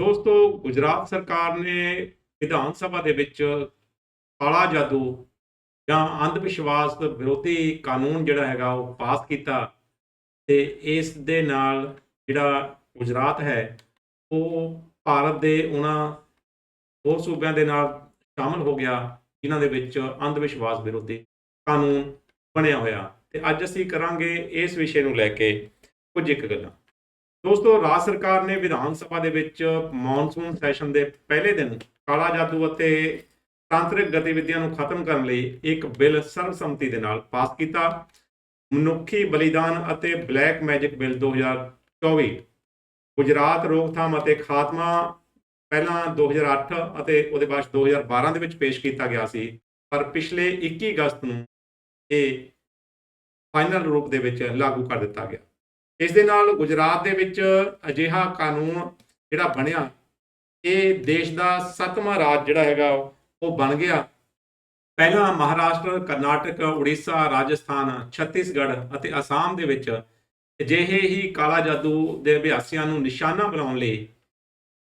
ਦੋਸਤੋ, ਗੁਜਰਾਤ ਸਰਕਾਰ ਨੇ ਵਿਧਾਨ ਸਭਾ ਦੇ ਵਿੱਚ ਕਾਲਾ ਜਾਦੂ ਜਾਂ ਅੰਧ ਵਿਸ਼ਵਾਸ ਵਿਰੋਧੀ ਕਾਨੂੰਨ ਜਿਹੜਾ ਹੈਗਾ ਉਹ ਪਾਸ ਕੀਤਾ ਤੇ ਇਸ ਦੇ ਨਾਲ ਜਿਹੜਾ ਗੁਜਰਾਤ ਹੈ, ਉਹ ਭਾਰਤ ਦੇ ਉਹਨਾਂ ਹੋਰ ਸੂਬਿਆਂ ਦੇ ਨਾਲ ਸ਼ਾਮਲ ਹੋ ਗਿਆ, ਜਿਨ੍ਹਾਂ ਦੇ ਵਿੱਚ ਅੰਧ ਵਿਸ਼ਵਾਸ ਵਿਰੋਧੀ ਕਾਨੂੰਨ ਬਣਿਆ ਹੋਇਆ। ਤੇ ਅੱਜ ਅਸੀਂ ਕਰਾਂਗੇ ਇਸ ਵਿਸ਼ੇ ਨੂੰ ਲੈ ਕੇ ਕੁਝ ਇੱਕ ਗੱਲਾਂ। ਦੋਸਤੋ, ਰਾਜ ਸਰਕਾਰ ਨੇ ਵਿਧਾਨ ਸਭਾ ਦੇ ਵਿੱਚ ਮੌਨਸੂਨ ਸੈਸ਼ਨ ਦੇ ਪਹਿਲੇ ਦਿਨ ਕਾਲਾ ਜਾਦੂ ਅਤੇ ਤਾਂਤਰਿਕ ਗਤੀਵਿਧੀਆਂ ਨੂੰ ਖਤਮ ਕਰਨ ਲਈ ਇੱਕ ਬਿੱਲ ਸਰਬਸੰਮਤੀ ਦੇ ਨਾਲ ਪਾਸ ਕੀਤਾ। ਮਨੁੱਖੀ ਬਲੀਦਾਨ ਅਤੇ ਬਲੈਕ ਮੈਜਿਕ ਬਿੱਲ 2024 ਗੁਜਰਾਤ ਰੋਕਥਾਮ ਅਤੇ ਖਾਤਮਾ ਪਹਿਲਾਂ 2008 ਅਤੇ ਉਹਦੇ ਬਾਅਦ 2012 ਦੇ ਵਿੱਚ ਪੇਸ਼ ਕੀਤਾ ਗਿਆ ਸੀ, ਪਰ ਪਿਛਲੇ 21 ਅਗਸਤ ਨੂੰ ਇਹ ਫਾਈਨਲ ਰੂਪ ਦੇ ਵਿੱਚ ਲਾਗੂ ਕਰ ਦਿੱਤਾ ਗਿਆ। ਇਸ ਦੇ ਨਾਲ ਗੁਜਰਾਤ ਦੇ ਵਿੱਚ ਅਜਿਹਾ ਕਾਨੂੰਨ ਜਿਹੜਾ ਬਣਿਆ, ਇਹ ਦੇਸ਼ ਦਾ ਸੱਤਵਾਂ ਰਾਜ ਜਿਹੜਾ ਹੈਗਾ ਉਹ ਬਣ ਗਿਆ। ਪਹਿਲਾਂ ਮਹਾਰਾਸ਼ਟਰ, ਕਰਨਾਟਕ, ਉੜੀਸਾ, ਰਾਜਸਥਾਨ, ਛੱਤੀਸਗੜ੍ਹ ਅਤੇ ਅਸਾਮ ਦੇ ਵਿੱਚ ਅਜਿਹੇ ਹੀ ਕਾਲਾ ਜਾਦੂ ਦੇ ਅਭਿਆਸੀਆਂ ਨੂੰ ਨਿਸ਼ਾਨਾ ਬਣਾਉਣ ਲਈ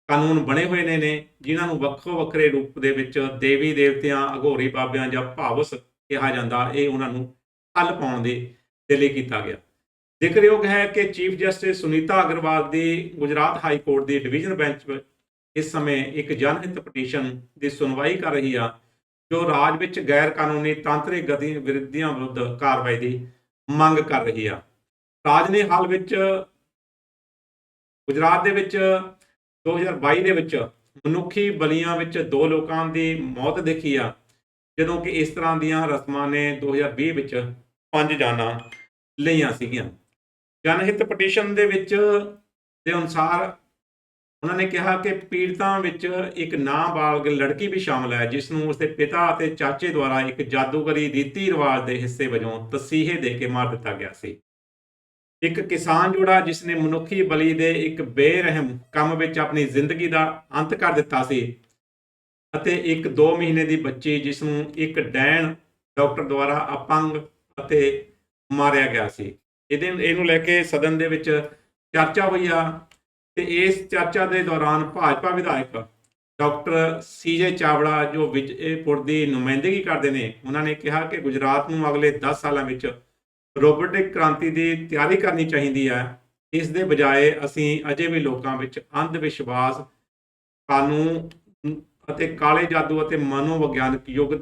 ਕਾਨੂੰਨ ਬਣੇ ਹੋਏ ਨੇ ਨੇ, ਜਿਨ੍ਹਾਂ ਨੂੰ ਵੱਖੋ ਵੱਖਰੇ ਰੂਪ ਦੇ ਵਿੱਚ ਦੇਵੀ ਦੇਵਤਿਆਂ, ਅਘੋਰੀ ਬਾਬਿਆਂ ਜਾਂ ਭਾਵਸ ਕਿਹਾ ਜਾਂਦਾ। ਇਹ ਉਹਨਾਂ ਨੂੰ ਹੱਲ ਪਾਉਣ ਦੇ ਦੇ ਲਈ ਕੀਤਾ ਗਿਆ। ਜ਼ਿਕਰਯੋਗ ਹੈ ਕਿ ਚੀਫ ਜਸਟਿਸ ਸੁਨੀਤਾ ਅਗਰਵਾਲ ਦੀ ਗੁਜਰਾਤ ਹਾਈ ਕੋਰਟ ਦੀ ਡਿਵੀਜ਼ਨ ਬੈਂਚ ਇਸ ਸਮੇਂ ਇੱਕ ਜਨਹਿਤ ਪਟੀਸ਼ਨ ਦੀ ਸੁਣਵਾਈ ਕਰ ਰਹੀ ਆ, ਜੋ ਰਾਜ ਵਿੱਚ ਗੈਰ ਕਾਨੂੰਨੀ ਤਾਂਤਰਿਕ ਗਤੀਵਿਧੀਆਂ ਵਿਰੁੱਧ ਕਾਰਵਾਈ ਦੀ ਮੰਗ ਕਰ ਰਹੀ ਆ। ਰਾਜ ਨੇ ਹਾਲ ਵਿੱਚ ਗੁਜਰਾਤ ਦੇ ਵਿੱਚ 2022 ਦੇ ਵਿੱਚ ਮਨੁੱਖੀ ਬਲੀਆਂ ਵਿੱਚ ਦੋ ਲੋਕਾਂ ਦੀ ਮੌਤ ਦੇਖੀ ਆ, ਜਦੋਂ ਕਿ ਇਸ ਤਰ੍ਹਾਂ ਦੀਆਂ ਰਸਮਾਂ ਨੇ 2020 ਵਿੱਚ ਪੰਜ ਜਾਨਾਂ ਲਈਆਂ ਸੀਗੀਆਂ। ਜਨਹਿਤ ਪਟੀਸ਼ਨ ਦੇ ਵਿੱਚ ਦੇ ਅਨੁਸਾਰ ਉਹਨਾਂ ਨੇ ਕਿਹਾ ਕਿ ਪੀੜਤਾਂ ਵਿੱਚ ਇੱਕ ਨਾਬਾਲਗ ਲੜਕੀ ਵੀ ਸ਼ਾਮਲ ਹੈ, ਜਿਸ ਨੂੰ ਉਸਦੇ ਪਿਤਾ ਅਤੇ ਚਾਚੇ ਦੁਆਰਾ ਇੱਕ ਜਾਦੂਗਰੀ ਰੀਤੀ ਰਿਵਾਜ ਦੇ ਹਿੱਸੇ ਵਜੋਂ ਤਸੀਹੇ ਦੇ ਕੇ ਮਾਰ ਦਿੱਤਾ ਗਿਆ ਸੀ। ਇੱਕ ਕਿਸਾਨ ਜੋੜਾ ਜਿਸ ਨੇ ਮਨੁੱਖੀ ਬਲੀ ਦੇ ਇੱਕ ਬੇਰਹਿਮ ਕੰਮ ਵਿੱਚ ਆਪਣੀ ਜ਼ਿੰਦਗੀ ਦਾ ਅੰਤ ਕਰ ਦਿੱਤਾ ਸੀ ਅਤੇ ਇੱਕ 2 ਮਹੀਨੇ ਦੀ ਬੱਚੀ ਜਿਸ ਨੂੰ ਇੱਕ ਡੈਣ ਡਾਕਟਰ ਦੁਆਰਾ ਅਪੰਗ ਅਤੇ ਮਾਰਿਆ ਗਿਆ ਸੀ। ਇਹਦੇ ਇਹਨੂੰ ਲੈ ਕੇ ਸਦਨ ਦੇ ਵਿੱਚ ਚਰਚਾ ਹੋਈ ਆ ਤੇ ਇਸ ਚਰਚਾ ਦੇ ਦੌਰਾਨ ਭਾਜਪਾ ਵਿਧਾਇਕ ਡਾਕਟਰ ਸੀਜੇ ਚਾਵੜਾ ਜੋ ਵਿਜੇਪੁਰ ਦੀ ਨੁਮਾਇੰਦਗੀ ਕਰਦੇ ਨੇ, ਉਹਨਾਂ ਨੇ ਕਿਹਾ ਕਿ ਗੁਜਰਾਤ ਨੂੰ ਅਗਲੇ 10 ਸਾਲਾਂ ਵਿੱਚ ਰੋਬੋਟਿਕ ਕ੍ਰਾਂਤੀ ਦੀ ਤਿਆਰੀ ਕਰਨੀ ਚਾਹੀਦੀ ਹੈ ਇਸ ਦੇ ਬਜਾਏ ਅਸੀਂ ਅਜੇ ਵੀ ਲੋਕਾਂ ਵਿੱਚ ਅੰਧ ਵਿਸ਼ਵਾਸ ਕਾਨੂੰਨ ਅਤੇ ਕਾਲੇ ਜਾਦੂ ਅਤੇ ਮਨੋਵਿਗਿਆਨਕ ਯੁੱਗ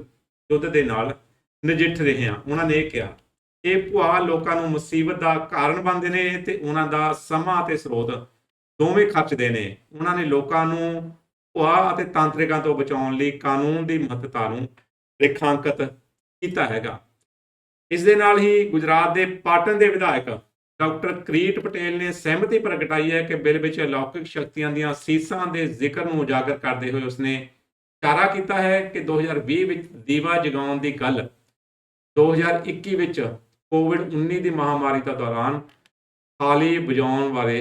ਯੁੱਧ ਦੇ ਨਾਲ ਨਜਿੱਠ ਰਹੇ ਹਾਂ, ਉਹਨਾਂ ਨੇ ਇਹ ਕਿਹਾ। ਇਹ ਭੁਆ ਲੋਕਾਂ ਨੂੰ ਮੁਸੀਬਤ ਦਾ ਕਾਰਨ ਬਣਦੇ ਨੇ ਤੇ ਉਹਨਾਂ ਦਾ ਸਮਾਂ ਅਤੇ ਸਰੋਤ ਦੋਵੇਂ ਖਰਚਦੇ ਨੇ। ਉਹਨਾਂ ਨੇ ਲੋਕਾਂ ਨੂੰ ਭੁਆ ਅਤੇ ਤਾਂਤਰਿਕਾਂ ਤੋਂ ਬਚਾਉਣ ਲਈ ਕਾਨੂੰਨ ਦੀ ਮਹੱਤਤਾ ਨੂੰ ਰੇਖਾਂਕਿਤ ਕੀਤਾ ਹੈਗਾ। ਇਸ ਦੇ ਨਾਲ ਹੀ ਗੁਜਰਾਤ ਦੇ ਪਾਟਨ ਦੇ ਵਿਧਾਇਕ ਡਾਕਟਰ ਕ੍ਰੀਟ ਪਟੇਲ ਨੇ ਸਹਿਮਤੀ ਪ੍ਰਗਟਾਈ ਹੈ ਕਿ ਬਿੱਲ ਵਿੱਚ ਅਲੌਕਿਕ ਸ਼ਕਤੀਆਂ ਦੀਆਂ ਸੀਸਾਂ ਦੇ ਜ਼ਿਕਰ ਨੂੰ ਉਜਾਗਰ ਕਰਦੇ ਹੋਏ ਉਸਨੇ ਇਸ਼ਾਰਾ ਕੀਤਾ ਹੈ ਕਿ 2020 ਵਿੱਚ ਦੀਵਾ ਜਗਾਉਣ ਦੀ ਗੱਲ 2021 ਵਿੱਚ ਕੋਵਿਡ-19 ਦੀ ਮਹਾਮਾਰੀ ਦਾ ਦੌਰਾਨ ਥਾਲੀ ਵਜਾਉਣ ਬਾਰੇ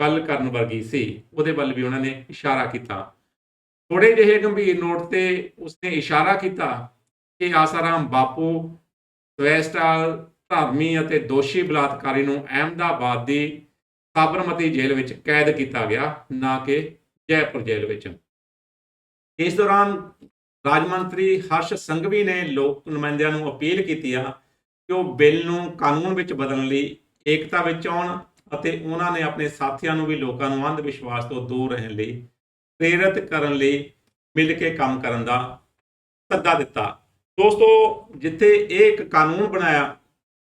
ਗੱਲ ਕਰਨ ਵਰਗੀ ਸੀ। ਉਹਦੇ ਵੱਲ ਵੀ ਉਹਨਾਂ ਨੇ ਇਸ਼ਾਰਾ ਕੀਤਾ। ਥੋੜੇ ਜਿਹੇ ਗੰਭੀਰ ਨੋਟ ਤੇ ਉਸਨੇ ਇਸ਼ਾਰਾ ਕੀਤਾ ਕਿ ਆਸਾਰਾਮ ਬਾਪੂ, ਸਵੈਸਟਾਲ, ਧਾਰਮੀ ਅਤੇ ਦੋਸ਼ੀ ਬਲਾਤਕਾਰੀ ਨੂੰ ਅਹਿਮਦਾਬਾਦ ਦੀ ਸਾਬਰਮਤੀ ਜੇਲ੍ਹ ਵਿੱਚ ਕੈਦ ਕੀਤਾ ਗਿਆ, ਨਾ ਕਿ ਜੈਪੁਰ ਜੇਲ੍ਹ ਵਿੱਚ। ਇਸ ਦੌਰਾਨ ਰਾਜ ਮੰਤਰੀ ਹਰਸ਼ ਸੰਘਵੀ ਨੇ ਲੋਕ ਨੁਮਾਇੰਦਿਆਂ ਨੂੰ ਅਪੀਲ ਕੀਤੀ ਆ ਉਹ ਬਿੱਲ ਨੂੰ ਕਾਨੂੰਨ ਵਿੱਚ ਬਦਲਣ ਲਈ ਏਕਤਾ ਵਿੱਚ ਆਉਣ ਅਤੇ ਉਹਨਾਂ ਨੇ ਆਪਣੇ ਸਾਥੀਆਂ ਨੂੰ ਵੀ ਲੋਕਾਂ ਨੂੰ ਅੰਧ ਵਿਸ਼ਵਾਸ ਤੋਂ ਦੂਰ ਰਹਿਣ ਲਈ ਪ੍ਰੇਰਿਤ ਕਰਨ ਲਈ ਮਿਲ ਕੇ ਕੰਮ ਕਰਨ ਦਾ ਸੱਦਾ ਦਿੱਤਾ। ਦੋਸਤੋ, ਜਿੱਥੇ ਇਹ ਇੱਕ ਕਾਨੂੰਨ ਬਣਾਇਆ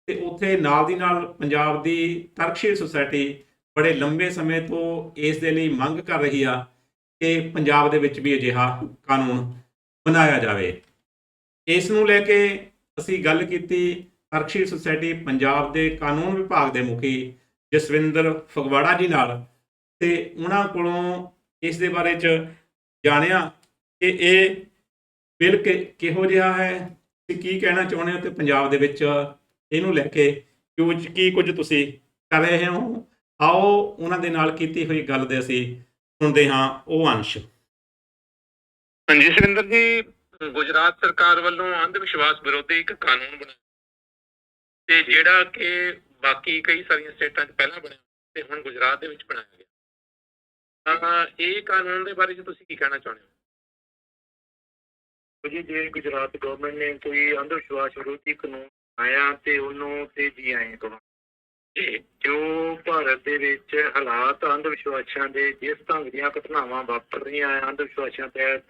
ਤੇ ਉੱਥੇ ਨਾਲ ਦੀ ਨਾਲ ਪੰਜਾਬ ਦੀ ਤਰਕਸ਼ੀਲ ਸੁਸਾਇਟੀ ਬੜੇ ਲੰਬੇ ਸਮੇਂ ਤੋਂ ਇਸ ਦੇ ਲਈ ਮੰਗ ਕਰ ਰਹੀ ਆ ਕਿ ਪੰਜਾਬ ਦੇ ਵਿੱਚ ਵੀ ਅਜਿਹਾ ਕਾਨੂੰਨ ਬਣਾਇਆ ਜਾਵੇ। ਇਸ ਨੂੰ ਲੈ ਕੇ ਅਸੀਂ ਗੱਲ ਕੀਤੀ ਤਰਕਸ਼ੀਲ ਸੁਸਾਇਟੀ ਪੰਜਾਬ ਦੇ ਕਾਨੂੰਨ ਵਿਭਾਗ ਦੇ ਮੁਖੀ ਜਸਵਿੰਦਰ ਫਗਵਾੜਾ ਜੀ ਨਾਲ ਤੇ ਉਹਨਾਂ ਕੋਲੋਂ ਇਸ ਦੇ ਬਾਰੇ ਚ ਜਾਣਿਆ ਕਿ ਇਹ ਬਿੱਲ ਕਿਹੋ ਜਿਹਾ ਹੈ ਤੇ ਕੀ ਕਹਿਣਾ ਚਾਹੁੰਦੇ ਹੋ ਤੇ ਪੰਜਾਬ ਦੇ ਵਿੱਚ ਇਹਨੂੰ ਲੈ ਕੇ ਕੁਝ, ਕੀ ਕੁਝ ਤੁਸੀਂ ਕਰ ਰਹੇ ਹੋ? ਆਓ ਉਹਨਾਂ ਦੇ ਨਾਲ ਕੀਤੀ ਹੋਈ ਗੱਲ ਦੇ ਅਸੀਂ ਸੁਣਦੇ ਹਾਂ ਉਹ ਅੰਸ਼। ਹਾਂਜੀ ਸੁਰਿੰਦਰ ਜੀ, ਗੁਜਰਾਤ ਸਰਕਾਰ ਵੱਲੋਂ ਅੰਧ ਵਿਸ਼ਵਾਸ ਵਿਰੋਧੀ ਇੱਕ ਕਾਨੂੰਨ ਬਣਾਇਆ ਤੇ ਜਿਹੜਾ ਕਿ ਬਾਕੀ ਕਈ ਸਾਰੀਆਂ ਸਟੇਟਾਂ 'ਚ ਪਹਿਲਾਂ ਬਣਿਆ ਤੇ ਹੁਣ ਗੁਜਰਾਤ ਦੇ ਵਿੱਚ ਬਣਾਇਆ ਗਿਆ। ਤਾਂ ਇਹ ਕਾਨੂੰਨ ਦੇ ਬਾਰੇ 'ਚ ਤੁਸੀਂ ਕੀ ਕਹਿਣਾ ਚਾਹੁੰਦੇ ਹੋ? ਜੀ ਜੇ ਗੁਜਰਾਤ ਗਵਰਨਮੈਂਟ ਨੇ ਕੋਈ ਅੰਧ ਵਿਸ਼ਵਾਸ ਵਿਰੋਧੀ ਕਾਨੂੰਨ ਆਇਆ ਤੇ ਉਹਨੂੰ ਤੇ ਜੀ ਆਏ ਕਹਾਂ। ਜੀ। ਜੋ ਭਾਰਤ ਦੇ ਵਿੱਚ ਹਾਲਾਤ ਅੰਧ ਵਿਸ਼ਵਾਸਾਂ ਦੇ ਜਿਸ ਢੰਗ ਦੀਆਂ ਘਟਨਾਵਾਂ ਵਾਪਰ ਰਹੀਆਂ ਆ ਅੰਧ ਵਿਸ਼ਵਾਸਾਂ ਤਹਿਤ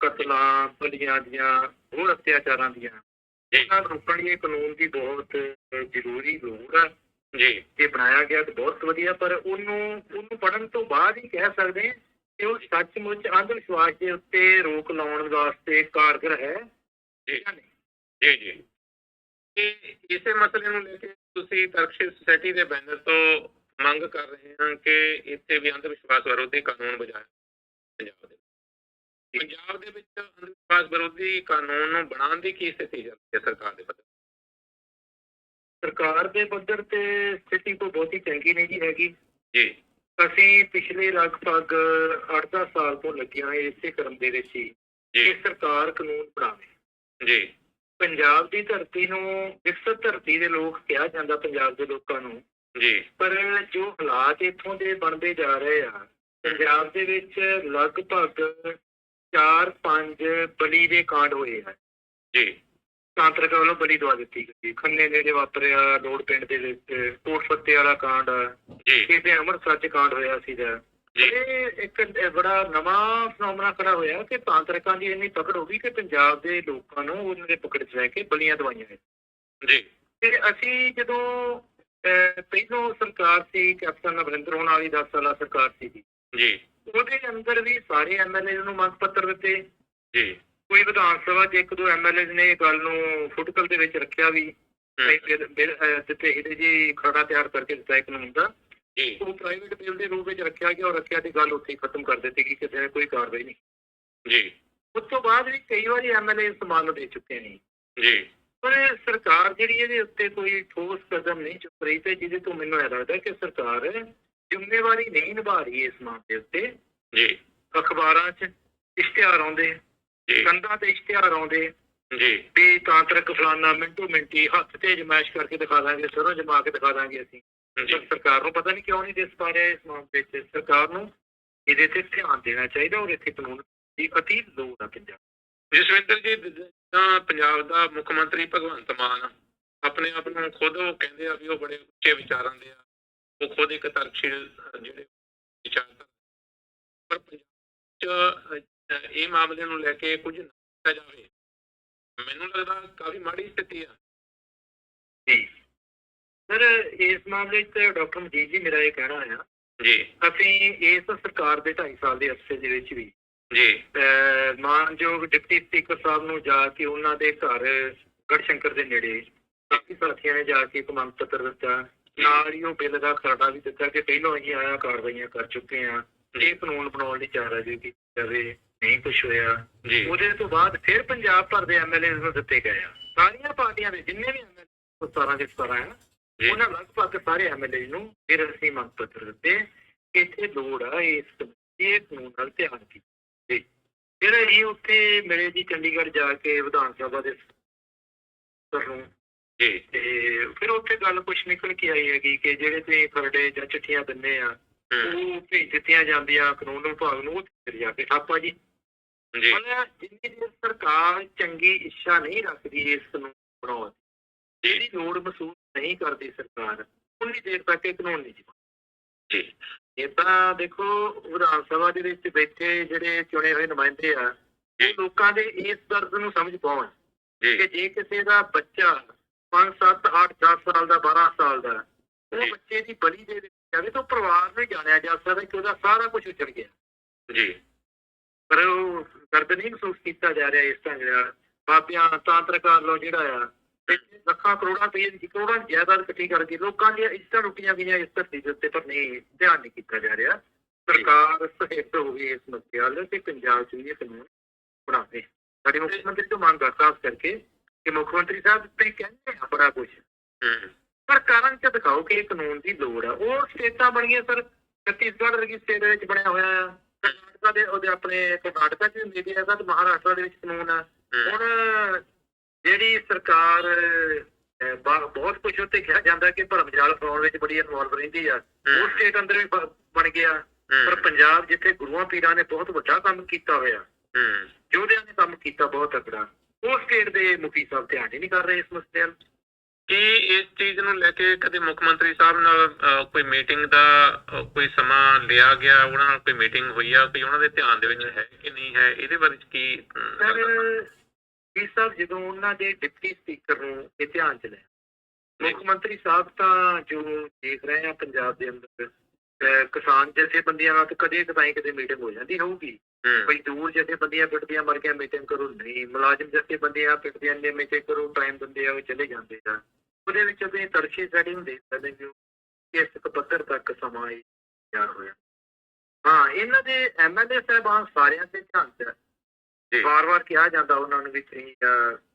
ਕਤਲਾਂ ਬਲੀਆਂ ਦੀਆਂ ਹੋਰ ਅਤਿਆਚਾਰਾਂ ਦੀਆਂ ਇਹਨਾਂ ਨੂੰ ਰੋਕਣ ਲਈ ਕਾਨੂੰਨ ਦੀ ਬਹੁਤ ਜ਼ਰੂਰੀ ਲੋੜ ਆ। ਜੀ। ਇਹ ਬਣਾਇਆ ਗਿਆ ਤੇ ਬਹੁਤ ਵਧੀਆ ਪਰ ਉਹਨੂੰ ਉਹਨੂੰ ਪੜਨ ਤੋਂ ਬਾਅਦ ਹੀ ਕਹਿ ਸਕਦੇ ਹਾਂ ਕਿ ਉਹ ਸੱਚਮੁੱਚ ਅੰਧ ਵਿਸ਼ਵਾਸ ਦੇ ਉੱਤੇ ਰੋਕ ਲਾਉਣ ਵਾਸਤੇ ਕਾਰਗਰ ਹੈ। ਜੀ। ਜਾਂ? ਇਸੇ ਮਸਲੇ ਨੂੰ ਲੈ ਕੇ ਤੁਸੀਂ ਤਰਕਸ਼ੀਲ ਸੁਸਾਇਟੀ ਦੇ ਬੈਨਰ ਤੋਂ ਮੰਗ ਕਰ ਰਹੇ ਹਾਂ ਕਿ ਇੱਥੇ ਵੀ ਅੰਧ ਵਿਸ਼ਵਾਸ ਵਿਰੋਧੀ ਕਾਨੂੰਨ ਬਜਾਇਆ ਪੰਜਾਬ ਦੇ। ਪੰਜਾਬ ਦੇ ਵਿੱਚ ਅੰਧ ਵਿਸ਼ਵਾਸ ਵਿਰੋਧੀ ਕਾਨੂੰਨ ਨੂੰ ਬਣਾਉਣ ਦੀ ਕੀ ਸਥਿਤੀ ਚੱਲ ਰਹੀ ਹੈ ਸਰਕਾਰ ਦੇ ਪੱਧਰ ਸਰਕਾਰ ਦੇ ਪੱਧਰ ਤੇ ਸਥਿਤੀ ਕੋਈ ਬਹੁਤੀ ਚੰਗੀ ਨਹੀਂ ਜੀ ਹੈਗੀ। ਜੀ। ਅਸੀਂ ਪਿਛਲੇ ਲਗਭਗ 8-10 ਸਾਲ ਤੋਂ ਲੱਗੇ ਹੋਏ ਇਸੇ ਕਰਮ ਦੇ ਵਿੱਚ ਹੀ ਕਿ ਸਰਕਾਰ ਕਾਨੂੰਨ ਬਣਾਵੇ। ਜੀ। ਪੰਜਾਬ ਦੀ ਧਰਤੀ ਨੂੰ ਵਿਕਸਿਤ ਧਰਤੀ ਦੇ ਲੋਕ ਕਿਹਾ ਜਾਂਦਾ ਪੰਜਾਬ ਦੇ ਲੋਕਾਂ ਨੂੰ। ਜੀ। ਪਰ ਜੋ ਹਾਲਾਤ ਇੱਥੋਂ ਦੇ ਬਣਦੇ ਜਾ ਰਹੇ ਆ ਪੰਜਾਬ ਦੇ ਵਿੱਚ ਲਗਭਗ 4-5 ਬਲੀ ਦੇ ਕਾਂਡ ਹੋਏ ਆ ਜੀ। ਤਾਂਤਰਿਕ ਵੱਲੋਂ ਬਲੀ ਦਵਾ ਦਿੱਤੀ ਗਈ ਖੰਨੇ ਨੇੜੇ ਵਾਪਰਿਆ ਲੋੜ ਪਿੰਡ ਦੇ ਵਿੱਚ ਕੋਟ ਫੱਤੇ ਵਾਲਾ ਕਾਂਡ ਜੀ। ਕਿਤੇ ਅੰਮ੍ਰਿਤਸਰ ਚ ਕਾਂਡ ਹੋਇਆ ਸੀਗਾ। ਜੀ। ਇਹ ਇੱਕ ਬੜਾ ਨਵਾਂ ਫਨੋਮਨਾ ਖੜਾ ਹੋਇਆ ਕਿ ਤਾਂਤਰਿਕਾਂ ਦੀ ਇੰਨੀ ਪਕੜ ਹੋ ਗਈ ਕਿ ਪੰਜਾਬ ਦੇ ਲੋਕਾਂ ਨੂੰ ਉਹਨਾਂ ਦੇ ਪਕੜ 'ਚ ਲੈ ਕੇ ਬਲੀਆਂ ਦਵਾਈਆਂ ਨੇ। ਜੀ। ਤੇ ਅਸੀਂ ਜਦੋਂ ਪਹਿਲੋਂ ਸਰਕਾਰ ਸੀ ਕੈਪਟਨ ਅਮਰਿੰਦਰ ਹੋਣ ਵਾਲੀ 10 ਸਾਲਾ ਸਰਕਾਰ ਸੀ ਜੀ। ਉਹਦੇ ਅੰਦਰ ਵੀ ਸਾਰੇ ਐਮਐਲਏ ਨੂੰ ਮੰਗ ਪੱਤਰ ਦਿੱਤੇ। ਜੀ। ਕੋਈ ਵਿਧਾਨ ਸਭਾ 'ਚ ਇੱਕ ਦੋ ਐਮਐਲਏ ਨੇ ਇਹ ਗੱਲ ਨੂੰ ਫੁਟਕਲ ਦੇ ਵਿੱਚ ਰੱਖਿਆ ਵੀ ਦਿੱਤੇ ਇਹਦੇ ਜੀ ਖਰੜਾ ਤਿਆਰ ਕਰਕੇ ਦਿੱਤਾ ਇੱਕ ਕਾਨੂੰਨ ਦਾ ਜੀ। ਉਹ ਪ੍ਰਾਈਵੇਟ ਬਿੱਲ ਦੇ ਰੂਪ ਵਿੱਚ ਰੱਖਿਆ ਗਿਆ ਔਰ ਰੱਖਿਆ ਤੇ ਗੱਲ ਉੱਥੇ ਹੀ ਖਤਮ ਕਰ ਦਿੱਤੀ ਕਿ ਕਿਸੇ ਨੇ ਕੋਈ ਕਾਰਵਾਈ ਨਹੀਂ। ਜੀ। ਉਸ ਤੋਂ ਬਾਅਦ ਵੀ ਕਈ ਵਾਰੀ ਐਮਐਲਏ ਸਮਾਨ ਦੇ ਚੁੱਕੇ ਨੇ। ਜੀ। ਪਰ ਸਰਕਾਰ ਜਿਹੜੀ ਇਹਦੇ ਉੱਤੇ ਕੋਈ ਠੋਸ ਕਦਮ ਨਹੀਂ ਚੁੱਕ ਰਹੀ ਤੇ ਜਿਹਦੇ ਤੋਂ ਮੈਨੂੰ ਇਹ ਲੱਗਦਾ ਕਿ ਸਰਕਾਰ ਜ਼ਿੰਮੇਵਾਰੀ ਨਹੀਂ ਨਿਭਾ ਰਹੀ ਇਸ ਮਾਮਲੇ ਉੱਤੇ। ਜੀ। ਅਖਬਾਰਾਂ 'ਚ ਇਸ਼ਤਿਹਾਰ ਆਉਂਦੇ ਜੀ। ਕੰਧਾਂ ਤੇ ਇਸ਼ਤਿਹਾਰ ਆਉਂਦੇ। ਜੀ। ਵੀ ਤਾਂਤਰਿਕ ਫਲਾਨਾ ਮਿੰਟੋ ਮਿੰਟੀ ਹੱਥ ਤੇ ਜਮਾਇਸ਼ ਕਰਕੇ ਦਿਖਾ ਦਾਂਗੇ ਸਰੋਂ ਜਮਾ ਕੇ ਦਿਖਾ ਦਾਂਗੇ ਅਸੀਂ। ਸਰਕਾਰ ਨੂੰ ਪਤਾ ਨਹੀਂ ਕਿਉਂ ਨਹੀਂ ਦਿਸ ਪਾ ਰਿਹਾ ਇਸ ਮਾਮਲੇ 'ਚ ਸਰਕਾਰ ਨੂੰ ਇਹਦੇ ਤੇ ਧਿਆਨ ਦੇਣਾ ਚਾਹੀਦਾ ਔਰ ਇੱਥੇ ਕਾਨੂੰਨ ਦੀ ਅਤੀ ਲੋੜ ਆ ਪੰਜਾਬ ਜਸਵਿੰਦਰ ਜੀ ਤਾਂ ਪੰਜਾਬ ਦਾ ਮੁੱਖ ਮੰਤਰੀ ਭਗਵੰਤ ਮਾਨ ਆਪਣੇ ਆਪ ਨੂੰ ਖੁਦ ਉਹ ਕਹਿੰਦੇ ਆ ਵੀ ਉਹ ਬੜੇ ਉੱਚੇ ਵਿਚਾਰਾਂ ਦੇ ਆ। ਉਹ ਖੁਦ ਇੱਕ ਤਰਕਸ਼ੀਲ ਜਿਹੜੇ ਵਿਚਾਰ ਪਰ ਪੰਜਾਬ 'ਚ ਇਹ ਮਾਮਲੇ ਨੂੰ ਲੈ ਕੇ ਕੁਝ ਕੀਤਾ ਜਾਵੇ ਮੈਨੂੰ ਲੱਗਦਾ ਕਾਫੀ ਮਾੜੀ ਸਥਿਤੀ ਆ। ਜੀ। ਸਰ ਇਸ ਮਾਮਲੇ 'ਚ ਡਾਕਟਰ ਮਜੀਦ ਜੀ ਮੇਰਾ ਇਹ ਕਹਿਣਾ ਆ ਜੀ। ਅਸੀਂ ਇਸ ਸਰਕਾਰ ਦੇ 2.5 ਸਾਲ ਦੇ ਅਰਸੇ ਦੇ ਵਿੱਚ ਵੀ ਜੀ। ਮਾਨਯੋਗ ਡਿਪਟੀ ਸਪੀਕਰ ਸਾਹਿਬ ਨੂੰ ਜਾ ਕੇ ਉਹਨਾਂ ਦੇ ਘਰ ਗੜਸ਼ੰਕਰ ਦੇ ਨੇੜੇ ਕਾਫੀ ਸਾਥੀਆਂ ਨੇ ਜਾ ਕੇ ਇੱਕ ਮੰਗ ਪੱਤਰ ਦਿੱਤਾ ਨਾਲ ਹੀ ਉਹ ਬਿੱਲ ਦਾ ਖਰੜਾ ਵੀ ਦਿੱਤਾ ਕਿ ਪਹਿਲਾਂ ਅਸੀਂ ਆਇਆ ਕਾਰਵਾਈਆਂ ਕਰ ਚੁੱਕੇ ਹਾਂ। ਇਹ ਕਾਨੂੰਨ ਬਣਾਉਣ ਦੀ ਚਾਰਾ ਜੀ ਕੀਤੀ ਜਾਵੇ ਨਹੀਂ ਕੁਝ ਹੋਇਆ। ਜੀ। ਉਹਦੇ ਤੋਂ ਬਾਅਦ ਫਿਰ ਪੰਜਾਬ ਭਰ ਦੇ ਐਮਐਲਏ ਨੂੰ ਦਿੱਤੇ ਗਏ ਆ। ਸਾਰੀਆਂ ਪਾਰਟੀਆਂ ਦੇ ਜਿੰਨੇ ਵੀ ਐਮਐਲਏ 17 ਦੇ 17 ਆ ਉਹਨਾਂ ਲਗਭਗ ਸਾਰੇ ਐਮਐਲਏ ਨੂੰ ਫਿਰ ਅਸੀਂ ਮੰਗ ਪੱਤਰ ਦਿੱਤੇ ਕਿ ਇੱਥੇ ਲੋੜ ਆ ਇਸ ਇਹ ਕਾਨੂੰਨ ਨਾਲ ਧਿਆਨ ਦੀ ਜੀ ਫਿਰ ਅਸੀਂ ਉੱਥੇ ਮਿਲੇ ਜੀ ਚੰਡੀਗੜ੍ਹ ਜਾ ਕੇ ਵਿਧਾਨ ਸਭਾ ਦੇ ਨੂੰ ਜੀ। ਤੇ ਫਿਰ ਉੱਥੇ ਗੱਲ ਕੁਝ ਨਿਕਲ ਕੇ ਆਈ ਹੈਗੀ ਕਿ ਜਿਹੜੇ ਤੇ ਖਰੜੇ ਜਾਂ ਚਿੱਠੀਆਂ ਦਿੰਦੇ ਆ ਉਹ ਭੇਜ ਦਿੱਤੀਆਂ ਜਾਂਦੀਆਂ ਕਾਨੂੰਨ ਵਿਭਾਗ ਨੂੰ ਉਹ ਫਿਰ ਜਾ ਕੇ ਠਾਪਾ ਜੀ। ਜੀ। ਜਿੰਨੀ ਦੇਰ ਸਰਕਾਰ ਚੰਗੀ ਇੱਛਾ ਨਹੀਂ ਰੱਖਦੀ ਇਸ ਕਾਨੂੰਨ ਬਣਾਉਣ ਦੀ। ਜਿਹੜੀ ਲੋੜ ਮਹਿਸੂਸ ਨਹੀਂ ਕਰਦੀ ਸਰਕਾਰ ਉਨੀ ਦੇਰ ਤੱਕ ਇਹ ਕਾਨੂੰਨ ਨਹੀਂ ਜੀ ਜੀ। ਇਹ ਤਾਂ ਦੇਖੋ ਵਿਧਾਨ ਸਭਾ ਦੇ ਵਿੱਚ ਬੈਠੇ ਜਿਹੜੇ ਚੁਣੇ ਹੋਏ ਨੁਮਾਇੰਦੇ ਆ। ਉਹ ਲੋਕਾਂ ਦੇ ਇਸ ਦਰਦ ਨੂੰ ਸਮਝ ਪਾਉਣ। ਜੀ। ਕਿ ਜੇ ਕਿਸੇ ਦਾ ਬੱਚਾ 5 7 8 10 ਸਾਲ ਦਾ 12 ਸਾਲ ਦਾ। ਉਹ। ਬੱਚੇ ਦੀ ਬਲੀ ਦੇ ਦਿੱਤੀ ਜਾਵੇ ਤਾਂ ਪਰਿਵਾਰ ਨੂੰ ਜਾਣਿਆ ਜਾ ਸਕਦਾ ਕਿ ਉਹਦਾ ਸਾਰਾ ਕੁਝ ਉਜੜ ਗਿਆ। ਜੀ। ਪਰ ਉਹ ਦਰਦ ਨਹੀਂ ਮਹਿਸੂਸ ਕੀਤਾ ਜਾ ਰਿਹਾ ਇਸ ਢੰਗ ਨਾਲ। ਬਾਬਿਆਂ ਤਾਂਤਰਿਕਾਂ ਵੱਲੋਂ ਜਿਹੜਾ ਆ ਤੇ ਲੱਖਾਂ ਕਰੋੜਾਂ ਰੁਪਏ ਦੀ ਕਰੋੜਾਂ ਦੀ ਜਾਇਦਾਦ ਇਕੱਠੀ ਕਰਕੇ ਲੋਕਾਂ ਦੀਆਂ ਇੱਜ਼ਤਾਂ ਲੁੱਟੀਆਂ ਗਈਆਂ ਇਸ ਧਰਤੀ ਦੇ ਉੱਤੇ ਪਰ ਨਹੀਂ ਧਿਆਨ ਨਹੀਂ ਕੀਤਾ ਜਾ ਰਿਹਾ। ਸਰਕਾਰ ਸਹਿਤ ਹੋ ਗਈ ਇਸ ਮਸਲੇ ਵੱਲ ਕਿ ਪੰਜਾਬ 'ਚ ਵੀ ਇਹ ਕਾਨੂੰਨ ਬਣਾਵੇ। ਸਾਡੇ ਮੁੱਖ ਮੰਤਰੀ ਤੋਂ ਮੰਗ ਆ ਖਾਸ ਕਰਕੇ ਕਿ ਮੁੱਖ ਮੰਤਰੀ ਸਾਹਿਬ ਤੇ ਕਹਿੰਦੇ ਆ ਬੜਾ ਕੁਝ ਪਰ ਕਾਰਨ ਚ ਦਿਖਾਓ ਕਿ ਇਹ ਕਾਨੂੰਨ ਦੀ ਲੋੜ ਆ। ਉਹ ਸਟੇਟਾਂ ਬਣੀਆਂ ਸਰ। ਛੱਤੀਸਗੜ੍ਹ ਵਰਗੀ ਸਟੇਟ ਦੇ ਵਿੱਚ ਬਣਿਆ ਹੋਇਆ ਆ। ਕਰਨਾਟਕਾ ਦੇ ਉਹਦੇ ਆਪਣੇ ਕਰਨਾਟਕਾ ਚ ਵੀ ਮੀਡੀਆ ਦਾ ਤੇ ਮਹਾਰਾਸ਼ਟਰ ਦੇ ਵਿੱਚ ਕਾਨੂੰਨ ਆ। ਹੁਣ ਜਿਹੜੀ ਸਰਕਾਰ ਬਹੁਤ ਕੁਝ ਉੱਤੇ ਕਿਹਾ ਜਾਂਦਾ ਕਿ ਭਰਮ ਜਾਲ ਫਲਾਉਣ ਵਿੱਚ ਬੜੀ ਇਨਵੋਲਵ ਰਹਿੰਦੀ ਆ। ਉਹ ਸਟੇਟ ਅੰਦਰ ਵੀ ਬਣ ਗਿਆ। ਪਰ ਪੰਜਾਬ ਜਿੱਥੇ ਗੁਰੂਆਂ ਪੀਰਾਂ ਨੇ ਬਹੁਤ ਵੱਡਾ ਕੰਮ ਕੀਤਾ ਹੋਇਆ। ਹੂੰ। ਯੋਧਿਆਂ ਨੇ ਕੰਮ ਕੀਤਾ ਬਹੁਤ ਤਕੜਾ। ਉਹ ਸਟੇਟ ਦੇ ਮੁਖੀ ਸਾਹਿਬ ਧਿਆਨ ਹੀ ਨਹੀਂ ਕਰ ਰਹੇ ਇਸ ਮਸਲੇ ਵੱਲ। ਕੀ ਇਸ ਚੀਜ਼ ਨੂੰ ਲੈ ਕੇ ਕਦੇ ਮੁੱਖ ਮੰਤਰੀ ਸਾਹਿਬ ਨਾਲ ਕੋਈ ਮੀਟਿੰਗ ਦਾ ਕੋਈ ਸਮਾਂ ਲਿਆ ਗਿਆ? ਉਹਨਾਂ ਨਾਲ ਕੋਈ ਮੀਟਿੰਗ ਹੋਈ ਆ? ਕੋਈ ਉਹਨਾਂ ਦੇ ਧਿਆਨ ਦੇ ਵਿੱਚ ਹੈ ਕਿ ਨਹੀਂ ਹੈ? ਇਹਦੇ ਬਾਰੇ ਕੀ? ਵੀ ਸਾਹਿਬ ਜਦੋਂ ਉਹਨਾਂ ਦੇ ਡਿਪਟੀ ਸਪੀਕਰ ਨੂੰ ਇਹ ਧਿਆਨ ਚ ਲਿਆ ਮੁੱਖ ਮੰਤਰੀ ਸਾਹਿਬ ਤਾਂ ਜੋ ਦੇਖ ਰਹੇ ਆ ਪੰਜਾਬ ਦੇ ਅੰਦਰ ਕਿਸਾਨ ਜਥੇਬੰਦੀਆਂ ਨਾਲ ਤਾਂ ਕਦੇ ਕਦਾਈ ਕਦੇ ਮੀਟਿੰਗ ਹੋ ਜਾਂਦੀ ਹੋਊਗੀ। ਮਜ਼ਦੂਰ ਜਥੇਬੰਦੀਆਂ ਪਿੱਟਦੀਆਂ ਮਰ ਗਿਆ ਮੀਟਿੰਗ ਕਰੋ ਨਹੀਂ। ਮੁਲਾਜ਼ਮ ਜਥੇਬੰਦੀਆਂ ਪਿੱਟਦੀਆਂ ਨੇ ਮੀਟਿੰਗ ਕਰੋ ਟਾਈਮ ਦਿੰਦੇ ਆ ਉਹ ਚਲੇ ਜਾਂਦੇ ਆ। ਉਹਦੇ ਵਿੱਚ ਅਸੀਂ ਤਰਸ਼ੀ ਸੈਟਿੰਗ ਦੇਖ ਸਕਦੇ ਹਾਂ ਜੋ ਇਸ ਤੱਕ ਸਮਾਂ ਤਿਆਰ ਹੋਇਆ। ਹਾਂ ਇਹਨਾਂ ਦੇ ਐਮਐਲਏ ਸਾਹਿਬਾਨ ਸਾਰਿਆਂ ਤੇ ਧਿਆਨ ਚ। ਵਾਰ-ਵਾਰ ਕਿਹਾ ਜਾਂਦਾ ਉਹਨਾਂ ਨੂੰ ਵੀ ਤੁਸੀਂ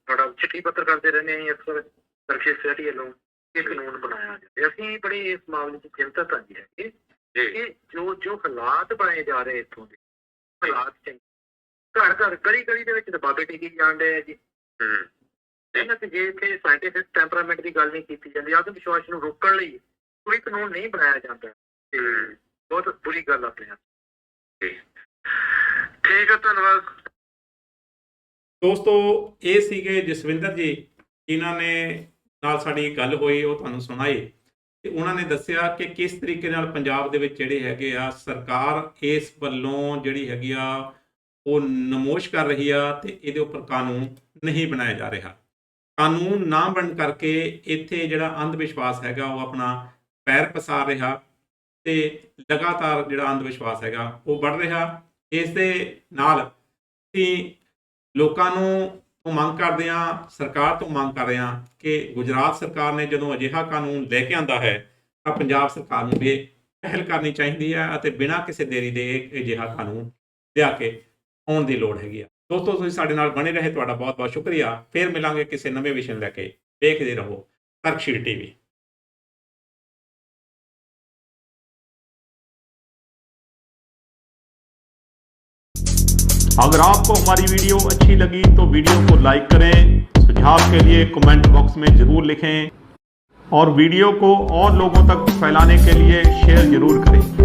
ਥੋੜਾ ਚਿੱਠੀ ਪੱਤਰ ਕਰਦੇ ਰਹਿੰਦੇ ਹਾਂ ਅਕਸਰ ਤਰਸ਼ੀ ਸੈਟੀ ਵੱਲੋਂ ਇਹ ਕਾਨੂੰਨ ਬਣਾਇਆ ਜਾਵੇ ਅਸੀਂ ਬੜੀ ਇਸ ਮਾਮਲੇ 'ਚ ਚਿੰਤਤ ਹੈਗੇ ਜੀ। ਕਿ ਜੋ ਜੋ ਹਾਲਾਤ ਬਣਾਏ ਜਾ ਰਹੇ ਇੱਥੋਂ ਦੇ ਹਾਲਾਤ ਚੰਗੇ। ਘਰ ਘਰ ਗਲੀ ਗਲੀ ਦੇ ਵਿੱਚ ਦਬਾਬੇ ਟਿਕੀ ਜਾਂਦੇ ਆ ਜੀ। ਹੂੰ। ਇਹਨਾਂ ਤੇ ਜੇ ਇੱਥੇ ਸਾਇੰਟਿਫਿਕ ਟੈਂਪਰਾਮੈਂਟ ਦੀ ਗੱਲ ਨਹੀਂ ਕੀਤੀ ਜਾਂਦੀ ਆਤਮ ਵਿਸ਼ਵਾਸ ਨੂੰ ਰੋਕਣ ਲਈ ਕੋਈ ਕਾਨੂੰਨ ਨਹੀਂ ਬਣਾਇਆ ਜਾਂਦਾ। ਤੇ ਬਹੁਤ ਬੁਰੀ ਗੱਲ ਆ ਆਪਣੇ ਹੱਥ। ਠੀਕ। ਹੈ ਧੰਨਵਾਦ। ਦੋਸਤੋ ਇਹ ਸੀਗੇ ਜਸਵਿੰਦਰ ਜੀ ਜਿਨ੍ਹਾਂ ਨੇ ਨਾਲ ਸਾਡੀ ਗੱਲ ਹੋਈ ਉਹ ਤੁਹਾਨੂੰ ਸੁਣਾਈ। ਤੇ ਉਹਨਾਂ ਨੇ ਦੱਸਿਆ ਕਿ ਕਿਸ ਤਰੀਕੇ ਨਾਲ ਪੰਜਾਬ ਦੇ ਵਿੱਚ ਜਿਹੜੇ ਹੈਗੇ ਆ, ਸਰਕਾਰ ਇਸ ਵੱਲੋਂ ਜਿਹੜੀ ਹੈਗੀ ਆ, ਉਹ ਨਮੋਸ਼ ਕਰ ਰਹੀ ਆ ਤੇ ਇਹਦੇ ਉੱਪਰ ਕਾਨੂੰਨ ਨਹੀਂ ਬਣਾਇਆ ਜਾ ਰਿਹਾ। ਕਾਨੂੰਨ ਨਾ ਬਣਨ ਕਰਕੇ ਇੱਥੇ ਜਿਹੜਾ ਅੰਧ ਵਿਸ਼ਵਾਸ ਹੈਗਾ, ਉਹ ਆਪਣਾ ਪੈਰ ਪਸਾਰ ਰਿਹਾ ਤੇ ਲਗਾਤਾਰ ਜਿਹੜਾ ਅੰਧ ਵਿਸ਼ਵਾਸ ਹੈਗਾ, ਉਹ ਵੱਧ ਰਿਹਾ। ਇਸ ਦੇ ਨਾਲ ਅਸੀਂ ਲੋਕਾਂ ਨੂੰ ਮੰਗ ਕਰਦੇ ਹਾਂ, ਸਰਕਾਰ ਤੋਂ ਮੰਗ ਕਰ ਰਹੇ ਹਾਂ ਕਿ ਗੁਜਰਾਤ ਸਰਕਾਰ ਨੇ ਜਦੋਂ ਅਜਿਹਾ ਕਾਨੂੰਨ ਲੈ ਕੇ ਆਂਦਾ ਹੈ, ਤਾਂ ਪੰਜਾਬ ਸਰਕਾਰ ਨੂੰ ਵੀ ਪਹਿਲ ਕਰਨੀ ਚਾਹੀਦੀ ਹੈ ਅਤੇ ਬਿਨਾਂ ਕਿਸੇ ਦੇਰੀ ਦੇ ਇਹ ਅਜਿਹਾ ਕਾਨੂੰਨ ਲਿਆ ਕੇ ਆਉਣ ਦੀ ਲੋੜ ਹੈਗੀ ਆ। ਦੋਸਤੋ, ਤੁਸੀਂ ਸਾਡੇ ਨਾਲ ਬਣੇ ਰਹੇ, ਤੁਹਾਡਾ ਬਹੁਤ ਬਹੁਤ ਸ਼ੁਕਰੀਆ। ਫੇਰ ਮਿਲਾਂਗੇ ਕਿਸੇ ਨਵੇਂ ਵਿਸ਼ੇ ਨੂੰ ਲੈ ਕੇ। ਵੇਖਦੇ ਰਹੋ, ਤਰਕਸ਼ੀਲ ਟੀਵੀ। अगर आपको हमारी वीडियो अच्छी लगी तो वीडियो को लाइक करें, सुझाव के लिए कमेंट बॉक्स में ज़रूर लिखें और वीडियो को और लोगों तक फैलाने के लिए शेयर ज़रूर करें।